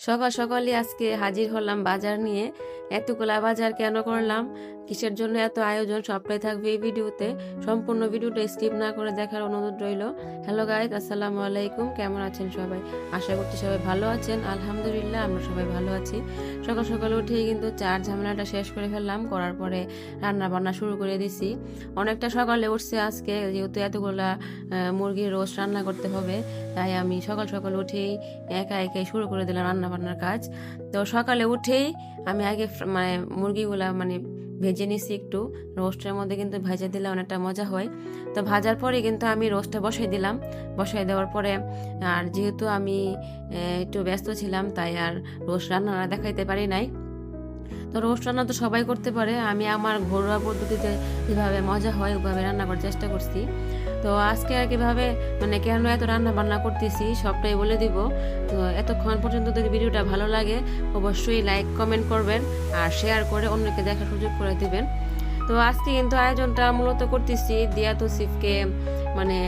সকাল সকালই আজকে হাজির হলাম বাজার নিয়ে। এতগুলা বাজার কেন করলাম? কিসের জন্য এত আয়োজন? সবটাই থাকবে এই ভিডিওতে। সম্পূর্ণ ভিডিওটা স্কিপ না করে দেখার অনুরোধ রইল। হ্যালো গাইজ আসসালামু আলাইকুম। কেমন আছেন সবাই? আশা করছি সবাই ভালো আছেন। আলহামদুলিল্লাহ, আমরা সবাই ভালো আছি। সকাল সকাল উঠেই কিন্তু চার ঝামেলাটা শেষ করে ফেললাম। করার পরে রান্না বান্না শুরু করে দিছি। অনেকটা সকালে উঠছে আজকে। যেহেতু এতগুলা মুরগির রোস্ট রান্না করতে হবে, তাই আমি সকাল সকাল উঠেই একা একাই শুরু করে দিলাম রান্না বান্নার কাজ। তো সকালে উঠেই আমি আগে মানে মুরগিগুলা মানে ভেজে নিছি একটু। রোস্টের মধ্যে কিন্তু ভেজে দিলে অনেকটা মজা হয়। তো ভাজার পরে কিন্তু আমি রোস্টটা বসাই দিলাম। বসাই দেওয়ার পরে, আর যেহেতু আমি একটু ব্যস্ত ছিলাম, তাই আর রোস্ট রান্না দেখাইতে পারি নাই। তো রোস্ট রান্না তো সবাই করতে পারে। আমি আমার ঘরোয়া পদ্ধতিতে যেভাবে মজা হয় ওইভাবে রান্না করার চেষ্টা করছি। তো আজকে আর কীভাবে মানে কেন এত রান্না বান্না করতেছি সবটাই বলে দিব। তো এতক্ষণ পর্যন্ত যদি ভিডিওটা ভালো লাগে, অবশ্যই লাইক কমেন্ট করবেন আর শেয়ার করে অন্যকে দেখার সুযোগ করে দিবেন। তো আজকে কিন্তু আয়োজনটা মূলত করতেছি দিয়া তসিফকে মানে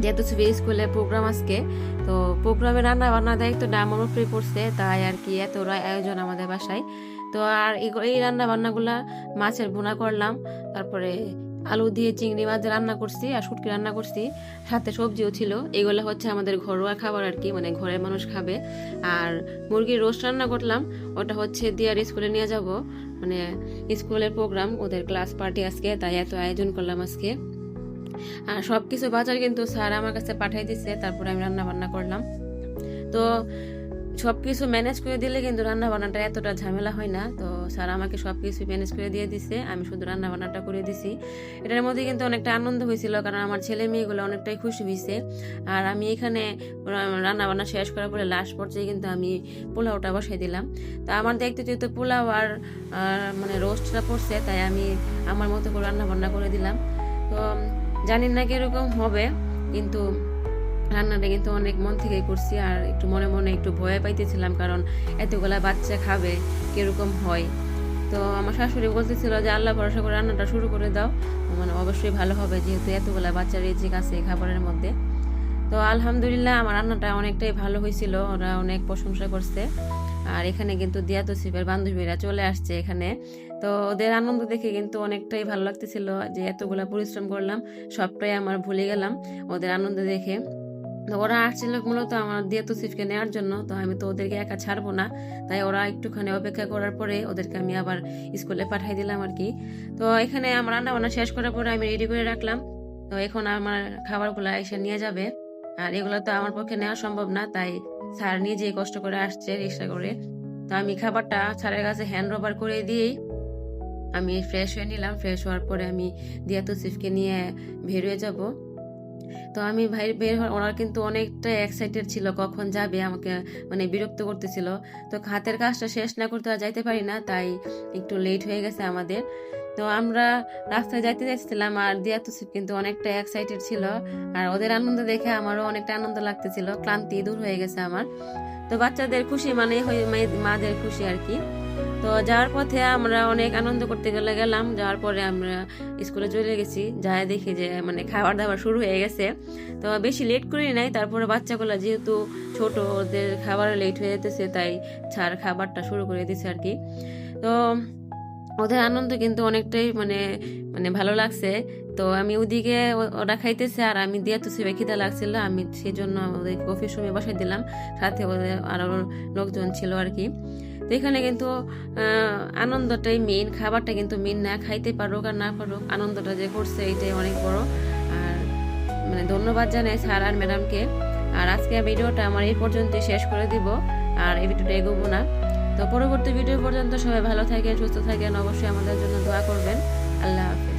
দিয়া তসিফের স্কুলে প্রোগ্রাম আজকে, তো প্রোগ্রামে রান্না বান্না দায়িত্বটা আমার উপরেই পড়ছে, তাই আর কি এত আয়োজন আমাদের বাসায়। তো আর এই- রান্না বান্নাগুলা মাছের ভুনা করলাম, তারপরে আলু দিয়ে চিংড়ি মাছ রান্না করছি আর শুটকি রান্না করছি, সাথে সবজিও ছিল। এগুলো হচ্ছে আমাদের ঘরোয়া খাবার আর কি মানে ঘরের মানুষ খাবে। আর মুরগির রোস্ট রান্না করলাম, ওটা হচ্ছে দিয়ার স্কুলে নিয়ে যাব। মানে স্কুলের প্রোগ্রাম ওদের ক্লাস পার্টি আজকে, তাই এত আয়োজন করলাম আজকে। আর সব কিছু বাজার কিন্তু স্যার আমার কাছে পাঠিয়ে দিচ্ছে তারপরে আমি রান্না বান্না করলাম। তো সব কিছু ম্যানেজ করে দিলে কিন্তু রান্না বান্নাটা এতটা ঝামেলা হয় না। তো স্যার আমাকে সব কিছু ম্যানেজ করে দিয়ে দিছে, আমি শুধু রান্না বান্নাটা করে দিছি। এটার মধ্যে কিন্তু অনেকটা আনন্দ হয়েছিল, কারণ আমার ছেলে মেয়েগুলো অনেকটাই খুশি হয়েছে। আর আমি এখানে রান্না বান্না শেষ করার পরে লাস্ট পর্যায়ে কিন্তু আমি পোলাওটা বসাই দিলাম। তো আমার দেখতে যেহেতু পোলাও আর মানে রোস্টটা পড়ছে, তাই আমি আমার মতো করে রান্না বান্না করে দিলাম। তো জানি না কীরকম হবে, কিন্তু রান্নাটা কিন্তু অনেক মন থেকে করছি আর একটু মনে মনে একটু ভয় পাইতেছিলাম কারণ এতগুলা বাচ্চা খাবে, কীরকম হয়। তো আমার শাশুড়ি বলতেছিল যে, আল্লাহ ভরসা করে রান্নাটা শুরু করে দাও। মানে অবশ্যই ভালো হবে যেহেতু এতগুলা বাচ্চার রিজিক আছে খাবারের মধ্যে। তো আলহামদুলিল্লাহ আমার রান্নাটা অনেকটাই ভালো হয়েছিল, ওরা অনেক প্রশংসা করছে। আর এখানে কিন্তু দিয়া তসিফের বান্ধবীরা চলে আসছে এখানে। তো ওদের আনন্দ দেখে কিন্তু অনেকটাই ভালো লাগতেছিল যে এতগুলা পরিশ্রম করলাম, সবটাই আমার ভুলে গেলাম ওদের আনন্দ দেখে। তো ওরা আসছিল মূলত আমার দিয়ে তসিফকে নেওয়ার জন্য, তো আমি তো ওদেরকে একা ছাড়বো না। তাই ওরা একটুখানি অপেক্ষা করার পরে ওদেরকে আমি আবার স্কুলে পাঠিয়ে দিলাম আর কি। তো এখানে আমার রান্না বান্না শেষ করার পরে আমি রেডি করে রাখলাম। তো এখন আমার খাবারগুলো এসে নিয়ে যাবে। আর এগুলো তো আমার পক্ষে নেওয়া সম্ভব না, তাই স্যার নিজে কষ্ট করে আসছে রিক্সা করে। তো আমি খাবারটা স্যারের কাছে হ্যান্ড ওভার করে দিয়েই আমি ফ্রেশ হয়ে নিলাম। ফ্রেশ হওয়ার পরে আমি দিয়া তসিফকে নিয়ে বের হয়ে যাব। তো আমি ভাই বের হওয়ার, ওনার কিন্তু অনেকটা এক্সাইটেড ছিল, কখন যাবে, আমাকে মানে বিরক্ত করতেছিল। তো হাতের কাজটা শেষ না করতে যাইতে পারি না, তাই একটু লেট হয়ে গেছে আমাদের। তো আমরা রাস্তায় যাইতে যাচ্ছিলাম আর দিয়া তুসিফ কিন্তু অনেকটা এক্সাইটেড ছিল। আর ওদের আনন্দ দেখে আমারও অনেকটা আনন্দ লাগতেছিল, ক্লান্তি দূর হয়ে গেছে আমার। তো বাচ্চাদের খুশি মানে মাদের খুশি আর কি। তো যাওয়ার পথে আমরা অনেক আনন্দ করতে গেলে গেলাম। যাওয়ার পরে আমরা স্কুলে চলে গেছি। যাই দেখি যে মানে খাবার দাবার শুরু হয়ে গেছে। তো বেশি লেট করি নাই। তারপরে বাচ্চাগুলো যেহেতু ছোট ওদের খাবার লেট হয়ে যেতেছে, তাই ছাড় খাবারটা শুরু করে দিছে আর কি। তো ওদের আনন্দ কিন্তু অনেকটাই মানে মানে ভালো লাগছে। তো আমি ওদিকে ওরা খাইতেছে আর আমি দিয়ে তো সেবে খিদা লাগছিল। আমি সেই জন্য ওদের কফির সময় বসাই দিলাম। সাথে ওদের আরও লোকজন ছিল আর কি। তো এখানে কিন্তু আনন্দটাই মেন খাবারটা কিন্তু মেইন না খাইতে পারুক আর না পারুক, আনন্দটা যে করছে এটাই অনেক বড়। আর মানে ধন্যবাদ জানাই স্যার আর ম্যাডামকে। আর আজকে ভিডিওটা আমার এই পর্যন্তই শেষ করে দিব, আর এই ভিডিওটা এগোবো না। তো পরবর্তী ভিডিও পর্যন্ত সবাই ভালো থাকেন, সুস্থ থাকেন, অবশ্যই আমাদের জন্য দোয়া করবেন। আল্লাহ হাফেজ।